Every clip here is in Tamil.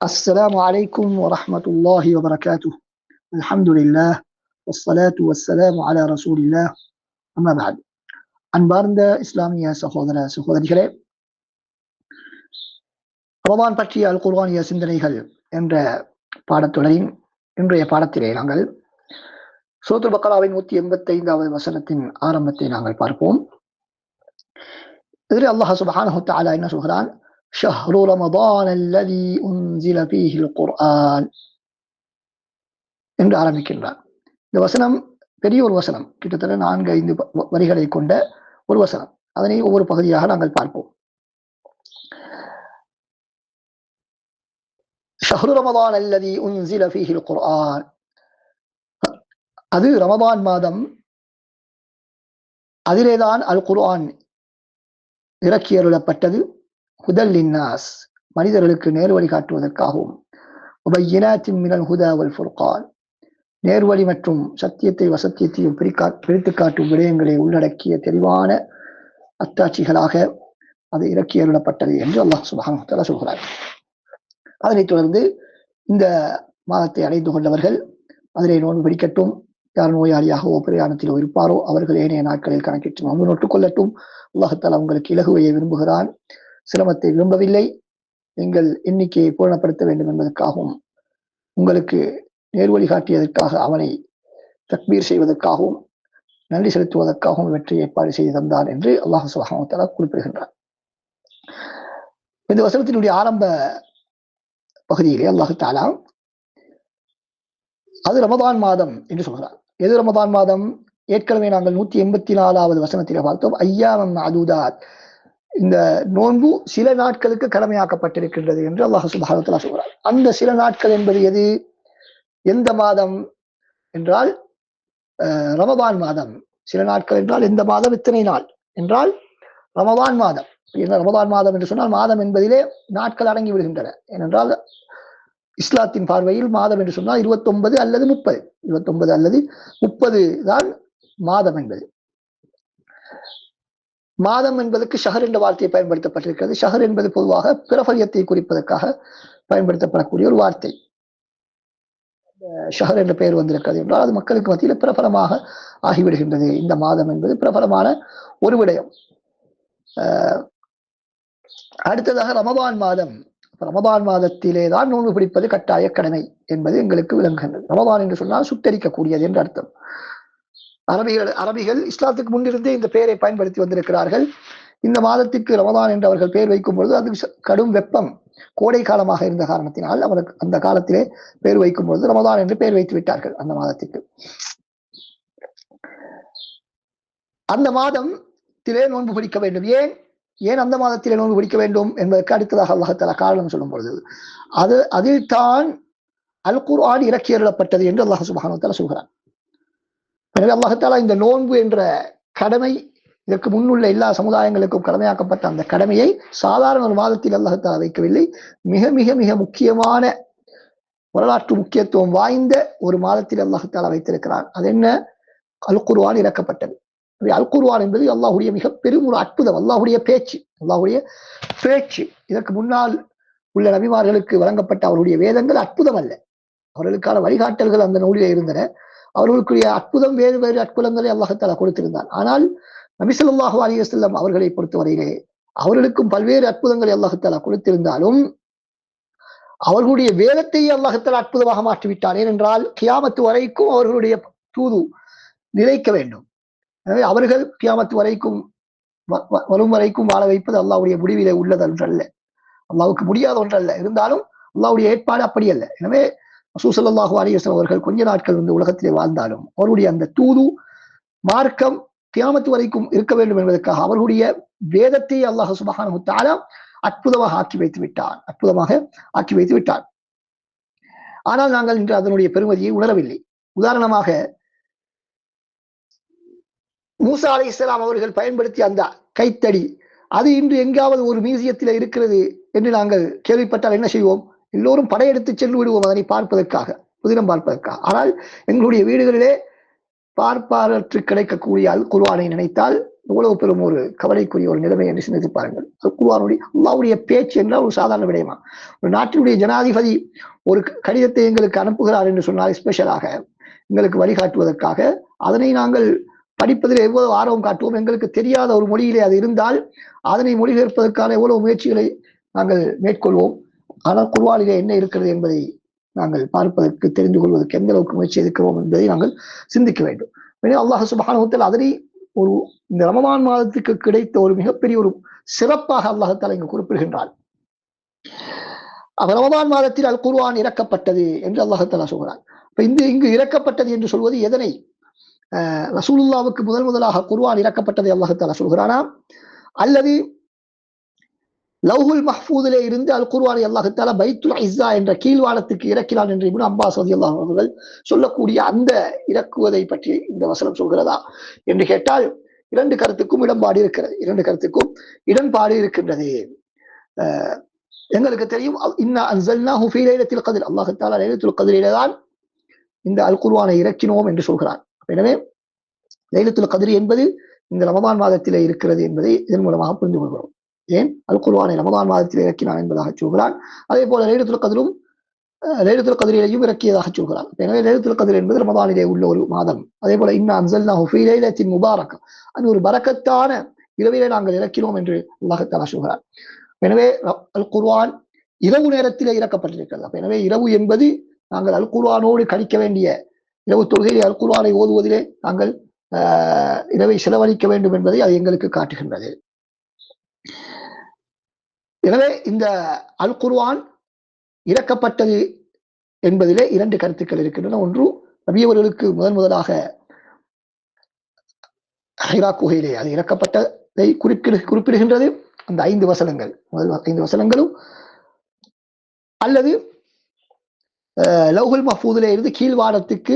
السلام عليكم ورحمة الله وبركاته الحمد لله والصلاة والسلام على رسول الله أما بعد அன்பார்ந்த இஸ்லாமிய சகோதர சகோதரிகளே ரமதான் பற்றிய அல் குர்ஆனிய சிந்தனைகள் என்ற பாடத்தொடரின் இன்றைய பாடத்திலே நாங்கள் சூத்துல் பக்கராவின் நூத்தி எண்பத்தி ஐந்தாவது வசனத்தின் ஆரம்பத்தை நாங்கள் பார்ப்போம் இதில் அல்லாஹ் சுபஹானஹு தஆலா என்ன சொல்கிறான் شهر رمضان الذي أنزل فيه القرآن என்று ஆரம்பிக்கின்றார் இந்த வசனம் பெரிய ஒரு வசனம் கிட்டத்தட்ட நான்கு ஐந்து வ- வரிகளை கொண்ட ஒரு வசனம் அதனை ஒவ்வொரு பகுதியாக நாங்கள் பார்ப்போம் ஷஹ்ரு ரமதான் அல்லதி உன்சில ஃபீஹில் குர்ஆன் அது ரமதான் மாதம் அதிலேதான் அல் குர்ஆன் இறக்கியருளப்பட்டது ஹுதல் லின்னாஸ் மனிதர்களுக்கு நேர்வழி காட்டுவதற்காகவும் உபையினாத்தின் மினல் ஹுதா வல் ஃபுர்கான் நேர்வழி மற்றும் சத்தியத்தை வசத்தியத்தையும் பிரிக்கா பிரித்து காட்டும் விடயங்களை உள்ளடக்கிய தெளிவான அத்தாட்சிகளாக அது இறக்கி அருளப்பட்டது என்று அல்லாஹ் சுபான் சொல்கிறார். அதனைத் தொடர்ந்து இந்த மாதத்தை அடைந்து கொண்டவர்கள் அதனை நோன்பு பிடிக்கட்டும். யார் நோயாளியாகவோ பிரயாணத்திலோ இருப்பாரோ அவர்கள் ஏனைய நாட்களில் கணக்கிட்டு நோன்பு நோட்டுக் கொள்ளட்டும். உலகத்தால் அவங்களுக்கு இலகுவையை விரும்புகிறான். சிரமத்தை விரும்பவில்லை. நீங்கள் எண்ணிக்கையை பூரணப்படுத்த வேண்டும் என்பதற்காகவும் உங்களுக்கு நேர்வழி காட்டியதற்காக அவனை தக்பீர் செய்வதற்காகவும் நன்றி செலுத்துவதற்காகவும் வெற்றி ஏற்பாடு செய்து தந்தார் என்று அல்லாஹ் சுபஹானஹு குறிப்பிடுகின்றார் இந்த வசனத்தினுடைய ஆரம்ப பகுதியிலே அல்லாஹு தாலா அது ரமதான் மாதம் என்று சொல்கிறார் எது ரமதான் மாதம்? ஏற்கனவே நாங்கள் நூத்தி எண்பத்தி நாலாவது வசனத்திலே பார்த்தோம். ஐயாமம் அதுதாத். இந்த நோன்பு சில நாட்களுக்கு கடமையாக்கப்பட்டிருக்கின்றது என்று அல்லாஹ் சுபஹானஹு சொல்கிறார் அந்த சில நாட்கள் என்பது எது? எந்த மாதம் என்றால் அஹ், மாதம். சில நாட்கள் என்றால் எந்த மாதம்? இத்தனை நாள் என்றால் ரமபான் மாதம். என்ன ரமபான் மாதம் என்று சொன்னால் மாதம் என்பதிலே நாட்கள் அடங்கி விடுகின்றன. ஏனென்றால் இஸ்லாத்தின் பார்வையில் மாதம் என்று சொன்னால் இருபத்தொன்பது அல்லது முப்பது. இருபத்தொன்பது அல்லது முப்பது தான் மாதம் என்பது. மாதம் என்பதற்கு ஷஹர் என்ற வார்த்தையை பயன்படுத்தப்பட்டிருக்கிறது. ஷஹர் என்பது பொதுவாக பிரபல்யத்தை குறிப்பதற்காக பயன்படுத்தப்படக்கூடிய ஒரு வார்த்தை. ஷஹர் என்ற பெயர் வந்திருக்கிறது என்றால் அது மக்களுக்கு மத்தியில் பிரபலமாக ஆகிவிடுகின்றது. இந்த மாதம் என்பது பிரபலமான ஒரு விடயம். அடுத்ததாக ரமபான் மாதம். ரமபான் மாதத்திலே தான் நோன்பு பிடிப்பது கட்டாய கடமை என்பது எங்களுக்கு விளங்குகின்றது. ரமபான் என்று சொன்னால் சுட்டரிக்கக்கூடியது என்று அர்த்தம். அரபிகள் அரபிகள் இஸ்லாத்துக்கு முன்னிருந்தே இந்த பெயரை பயன்படுத்தி வந்திருக்கிறார்கள். இந்த மாதத்திற்கு ரமதான் என்று அவர்கள் பெயர் வைக்கும் பொழுது அது கடும் வெப்பம் கோடை காலமாக இருந்த காரணத்தினால் அவருக்கு அந்த காலத்திலே பெயர் வைக்கும் பொழுது ரமதான் என்று பெயர் வைத்து விட்டார்கள் அந்த மாதத்திற்கு. அந்த மாதம் திலே நோன்பு பிடிக்க வேண்டும். ஏன்? ஏன் அந்த மாதத்திலே நோன்பு பிடிக்க வேண்டும் என்பதற்கு அடுத்ததாக அல்லாஹால காரணம் சொல்லும் பொழுது அது அதில் தான் அல் குர்ஆன் இறக்கி அருளப்பட்டது என்று அல்லாஹ் சுப்ஹானஹு சொல்கிறான். எனவே அல்லாஹத்தாலா இந்த நோன்பு என்ற கடமை இதற்கு முன்னுள்ள எல்லா சமுதாயங்களுக்கும் கடமையாக்கப்பட்ட அந்த கடமையை சாதாரண ஒரு மாதத்தில் அல்லாஹத்தாலா வைக்கவில்லை. மிக மிக மிக முக்கியமான வரலாற்று முக்கியத்துவம் வாய்ந்த ஒரு மாதத்தில் அல்லாஹத்தாலா வைத்திருக்கிறான் அது என்ன? அல்குர்வான் இறக்கப்பட்டது. எனவே அல் என்பது அல்லாஹுடைய மிக பெரும் ஒரு அற்புதம் அல்லாஹுடைய பேச்சு அல்லாஹுடைய பேச்சு. இதற்கு முன்னால் உள்ள நபிமார்களுக்கு வழங்கப்பட்ட அவருடைய வேதங்கள் அற்புதம் அல்ல. அவர்களுக்கான வழிகாட்டல்கள் அந்த நூலிலே இருந்தன. அவர்களுக்குரிய அற்புதம் வேறு வேறு அற்புதங்களை அல்லாஹத்தாலா கொடுத்திருந்தான். ஆனால் நபிசல்லாஹு ஸல்லல்லாஹு அவர்களை பொறுத்தவரையிலே அவர்களுக்கும் பல்வேறு அற்புதங்களை அல்லாஹத்தாலா கொடுத்திருந்தாலும் அவர்களுடைய வேதத்தையே அல்லாஹத்தாலா அற்புதமாக மாற்றிவிட்டார் ஏனென்றால் கியாமத்து வரைக்கும் அவர்களுடைய தூது நிலைக்க வேண்டும். எனவே அவர்கள் கியாமத்து வரைக்கும் வரும் வரைக்கும் வாழ வைப்பது அல்லாவுடைய முடிவிலே உள்ளது ஒன்றல்ல. அல்லாவுக்கு முடியாத ஒன்றல்ல. இருந்தாலும் அல்லாவுடைய ஏற்பாடு அப்படி அல்ல. எனவே ரசூசல்லாஹு அலிவசம் அவர்கள் கொஞ்ச நாட்கள் வந்து உலகத்திலே வாழ்ந்தாலும் அவருடைய அந்த தூது மார்க்கம் தியாமத்து வரைக்கும் இருக்க வேண்டும் என்பதற்காக அவர்களுடைய வேதத்தை அல்லாஹ் சுபஹானஹு தஆலா அற்புதமாக ஆக்கி வைத்து விட்டார் அற்புதமாக ஆக்கி வைத்து விட்டார் ஆனால் நாங்கள் இன்று அதனுடைய பெருமதியை உணரவில்லை. உதாரணமாக மூசா அலை இஸ்லாம் அவர்கள் பயன்படுத்திய அந்த கைத்தடி அது இன்று எங்காவது ஒரு மியூசியத்தில் இருக்கிறது என்று நாங்கள் கேள்விப்பட்டால் என்ன செய்வோம்? எல்லோரும் படையெடுத்து சென்று விடுவோம் அதனை பார்ப்பதற்காக புதினம் பார்ப்பதற்காக. ஆனால் எங்களுடைய வீடுகளிலே பார்ப்பாரற்று கிடைக்கக்கூடிய அல் குருவானை நினைத்தால் இவ்வளவு பெரும் ஒரு கவலைக்குரிய ஒரு நிலைமை என்று சிந்தித்து பாருங்கள். அல் குர்ஆனுடைய அல்லாவுடைய பேச்சு என்றால் ஒரு சாதாரண விடயமா? ஒரு நாட்டினுடைய ஜனாதிபதி ஒரு கடிதத்தை எங்களுக்கு அனுப்புகிறார் என்று சொன்னால் ஸ்பெஷலாக எங்களுக்கு வழிகாட்டுவதற்காக அதனை நாங்கள் படிப்பதில் எவ்வளவு ஆர்வம் காட்டுவோம் எங்களுக்கு தெரியாத ஒரு மொழியிலே அது இருந்தால் அதனை மொழிபெயர்ப்பதற்கான எவ்வளவு முயற்சிகளை நாங்கள் மேற்கொள்வோம். ஆனால் குர்வானிலே என்ன இருக்கிறது என்பதை நாங்கள் பார்ப்பதற்கு தெரிந்து கொள்வதற்கு எந்த அளவுக்கு முயற்சி எடுக்கிறோம் என்பதை நாங்கள் சிந்திக்க வேண்டும். எனவே அல்லாஹ் சுபானுவத்தில் அதனை ஒரு இந்த ரமதான் மாதத்துக்கு கிடைத்த ஒரு மிகப்பெரிய ஒரு சிறப்பாக அல்லாஹத்தால் இங்கு குறிப்பிடுகின்றார் அவர் ரமதான் மாதத்தில் அல் குர்வான் இறக்கப்பட்டது என்று அல்லாஹத்தாலா சொல்கிறார் இப்ப இந்த இங்கு இறக்கப்பட்டது என்று சொல்வது எதனை? ரசூலுல்லாவுக்கு முதல் முதலாக குர்வான் இறக்கப்பட்டதை அல்லாஹத்தாலா சொல்கிறானா? அல்லது லவ்ஹுல் மஹ்பூதிலே இருந்து அல் குர்வானை அல்லாஹத்தால பைத்துல் இஸ்ஸா என்ற கீழ்வானத்துக்கு இறக்கிறான் என்று இபுன் அப்பாஸ் ரதி அல்லாஹ் அவர்கள் சொல்லக்கூடிய அந்த இறக்குவதை பற்றி இந்த வசனம் சொல்கிறதா? என்று கேட்டால் இரண்டு கருத்துக்கும் இடம்பாடு இருக்கிறது. இரண்டு கருத்துக்கும் இடம்பாடு இருக்கின்றது. எங்களுக்கு தெரியும் இன்ன அன்சல்னாஹு ஃபீ லைலத்தில் கதிர். அல்லாஹத்தாலா லைலத்துல் கதிரிலே தான் இந்த அல் குர்வானை இறக்கினோம் என்று சொல்கிறார் எனவே லைலத்துல் கதிர் என்பது இந்த ரமபான் மாதத்திலே இருக்கிறது என்பதை இதன் மூலமாக புரிந்து கொள்கிறோம். ஏன்? அல் குர்வானை ரமதான் மாதத்தில் இறக்கினான் என்பதாக சொல்கிறான். அதே போல லைலத்துல் கதிரும் லைலத்துல் கதிரிலையும் இறக்கியதாக சொல்கிறார் எனவே லைலத்துல் கதிர் என்பது ரமதானிலே உள்ள ஒரு மாதம். அதே போல இன்னும் அன்சல்னாஹு முபாரக். அது ஒரு பரக்கத்தான இரவிலே நாங்கள் இறக்கினோம் என்று அல்லாஹத்தாலா சொல்கிறார் எனவே அல் குர்வான் இரவு நேரத்திலே இறக்கப்பட்டிருக்கிறது. எனவே இரவு என்பது நாங்கள் அல் குர்வானோடு கழிக்க வேண்டிய இரவு தொழுகையிலே அல் குர்வானை ஓதுவதிலே நாங்கள் இரவை செலவழிக்க வேண்டும் என்பதை அது எங்களுக்கு காட்டுகின்றது. எனவே இந்த அல் குர்வான் இறக்கப்பட்டது என்பதிலே இரண்டு கருத்துக்கள் இருக்கின்றன. ஒன்று நபியவர்களுக்கு முதன் முதலாக ஹைரா குகையிலே அது இறக்கப்பட்டதை குறிப்பிடு குறிப்பிடுகின்றது. அந்த ஐந்து வசனங்கள் முதல் ஐந்து வசனங்களும் அல்லது லௌகுல் மஃபூதிலே இருந்து கீழ்வாரத்துக்கு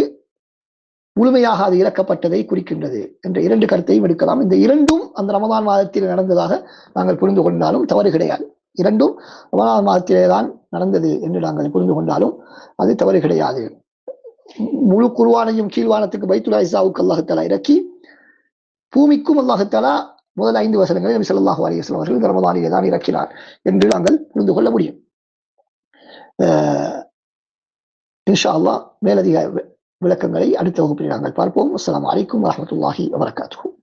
முழுமையாக அது இறக்கப்பட்டதை குறிக்கின்றது என்ற இரண்டு கருத்தையும் எடுக்கலாம். இந்த இரண்டும் அந்த ரமதான் மாதத்தில் நடந்ததாக நாங்கள் புரிந்து கொண்டாலும் தவறு கிடையாது. இரண்டும் ரமதான் மாதத்திலே தான் நடந்தது என்று நாங்கள் புரிந்து கொண்டாலும் அது தவறு கிடையாது. முழு குருவானையும் கீழ்வானத்துக்கு பைத்துலா இசாவுக்கு அல்லாஹத்தாலா இறக்கி பூமிக்கும் அல்லாஹத்தாலா முதல் ஐந்து வசனங்களை நபி சொல்லாஹு அலிஸ்லாம் அவர்கள் ரமதானிலே தான் இறக்கினார் என்று நாங்கள் புரிந்து கொள்ள முடியும். இன்ஷா அல்லா மேலதிக விளக்கங்களை அடுத்த வகுப்பில் நாங்கள் பார்ப்போம் அஸ்லாம் வலைக்கம் வரமத்துல்லாஹி வபரகாத்து